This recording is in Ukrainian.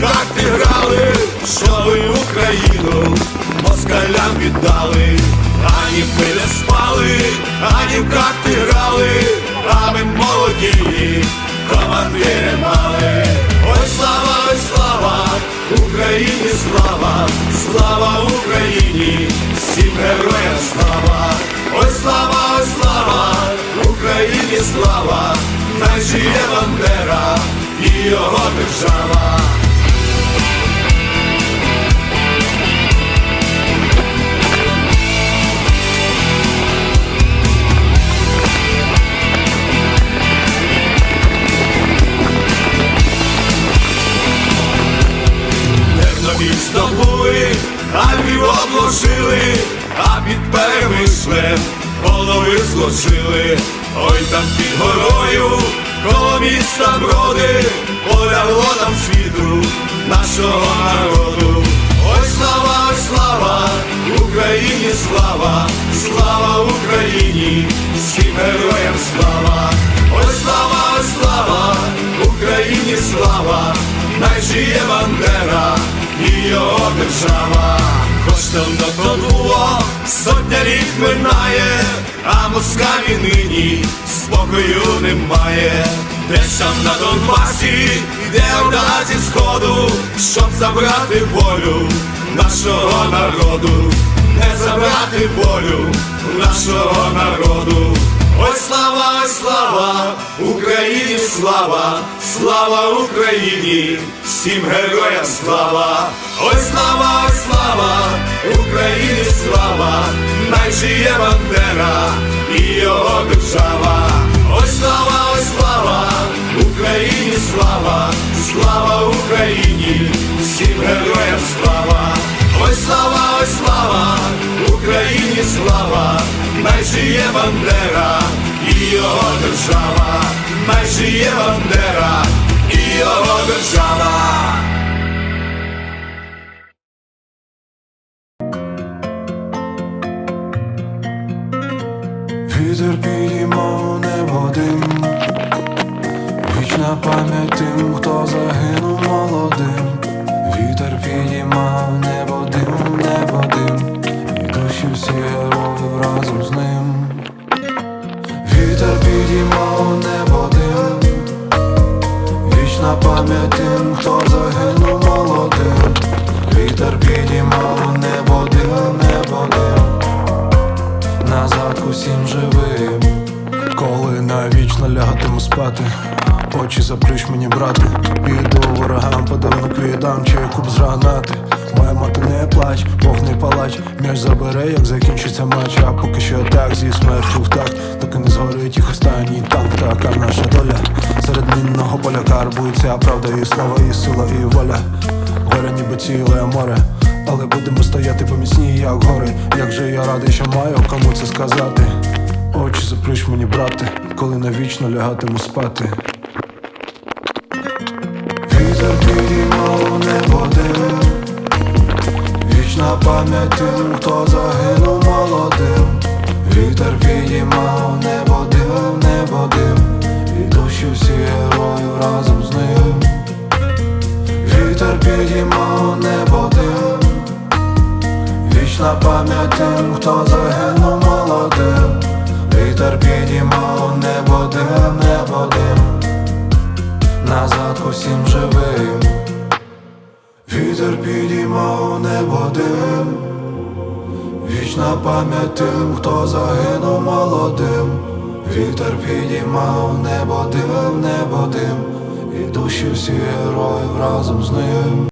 Карти грали, що ви Україну москалям віддали, ані ми не спали, ані в карти грали, а ми молоді, командири мали. Ой, слава, ой, слава, Україні слава, слава Україні, всім героям слава, ой, слава, ой, слава, Україні слава, хай жиє Бандера і його держава. Здобули, а Львів обложили, а під перемишлем голови зложили. Ой там під горою, коло міста броди, полягло там світу нашого народу. Ой, слава, ой, слава, Україні слава, слава Україні, всім героям слава, ой, слава, ой, слава, Україні слава, най жиє Бандера і його держава. Хоч давно тонуло, сотня літ минає, а москалі нині спокою немає. Десь там на Донбасі йде орда зі сходу, щоб забрати волю нашого народу, не забрати волю нашого народу. Ой, слава, ой, слава, Україні слава, слава Україні, всім героям слава, ой, слава, ой, слава, Україні слава, най жиє Бандера і його держава. Ой, слава, ой, слава, Україні слава, слава Україні, всім героям слава, ой, слава, Україні слава, най Бандера і його держава, най Бандера і його держава. Вітер підіймав небо дим. Вічна пам'ять тим, хто загинув молодим. Вітер підіймав небо спати. Очі заплющ мені, брате. Піду ворогам, подарунок віддам Чи куб з гранати. Моя мати не плач, Бог не палач. М'яч забере, як закінчиться матч. А поки що так, зі смертю в так Доки не згорить їх останній танк Така наша доля. Серед мінного поля карбується правда і слава, і сила, і воля. Горе ніби ціле море. Але будемо стояти поміцні, як гори. Як же я радий, що маю кому це сказати. Заплющ мені, брате, коли навічно лягатиму спати. Вітер підіймав небо дим Вічна пам'ять тим, хто загинув молодим. Вітер підіймав небо дим, небо дим, і душі всі героїв разом з ним. Вітер підіймав небо дим Вічна пам'ять тим, хто загинув молодим Вітер підіймав небо дим, небо дим Назад усім живим. Вітер підіймав небо дим Вічна пам'ять тим, хто загинув молодим. Вітер підіймав небо дим, небо дим І душі всі героїв разом з ним